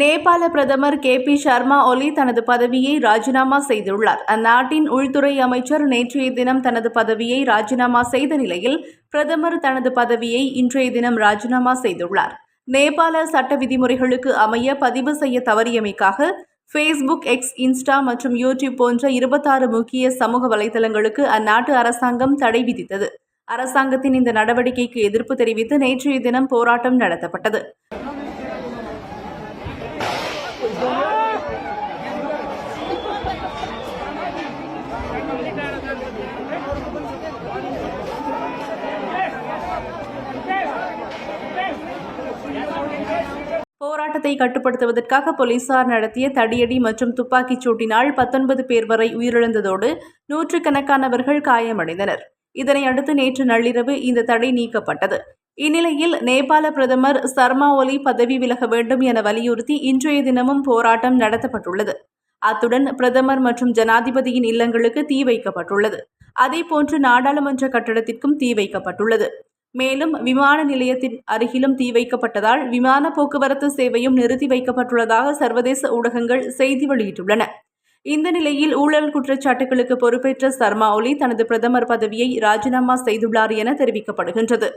நேபாள பிரதமர் K P Sharma ஒலி தனது பதவியை ராஜினாமா செய்துள்ளார். அந்நாட்டின் உள்துறை அமைச்சர் நேற்றைய தினம் தனது பதவியை ராஜினாமா செய்த நிலையில் பிரதமர் தனது பதவியை இன்றைய தினம் ராஜினாமா செய்துள்ளார். நேபாள சட்ட விதிமுறைகளுக்கு அமைய பதிவு செய்ய தவறியமைக்காக ஃபேஸ்புக் எக்ஸ் இன்ஸ்டா மற்றும் யூடியூப் போன்ற இருபத்தாறு முக்கிய சமூக வலைதளங்களுக்கு அந்நாட்டு அரசாங்கம் தடை விதித்தது. அரசாங்கத்தின் இந்த நடவடிக்கைக்கு எதிர்ப்பு தெரிவித்து நேற்றைய தினம் போராட்டம் நடத்தப்பட்டது. போராட்டத்தை கட்டுப்படுத்துவதற்காக போலீசார் நடத்திய தடியடி மற்றும் துப்பாக்கிச் சூட்டினால் பத்தொன்பது பேர் வரை உயிரிழந்ததோடு நூற்றுக்கணக்கானவர்கள் காயமடைந்தனர். இதனை அடுத்து நேற்று நள்ளிரவு இந்த தடை நீக்கப்பட்டது. இந்நிலையில் நேபாள பிரதமர் சர்மா ஒலி பதவி விலக வேண்டும் என வலியுறுத்தி இன்றைய தினமும் போராட்டம் நடத்தப்பட்டுள்ளது. அத்துடன் பிரதமர் மற்றும் ஜனாதிபதியின் இல்லங்களுக்கு தீ வைக்கப்பட்டுள்ளது. அதேபோன்று நாடாளுமன்ற கட்டடத்திற்கும் தீ வைக்கப்பட்டுள்ளது. மேலும் விமான நிலையத்தின் அருகிலும் தீ வைக்கப்பட்டதால் விமான போக்குவரத்து சேவையும் நிறுத்தி வைக்கப்பட்டுள்ளதாக சர்வதேச ஊடகங்கள் செய்தி வெளியிட்டுள்ளன. இந்த நிலையில் ஊழல் குற்றச்சாட்டுகளுக்கு பொறுப்பேற்ற சர்மா ஒலி தனது பிரதமர் பதவியை ராஜினாமா செய்துள்ளார் என தெரிவிக்கப்படுகின்றது.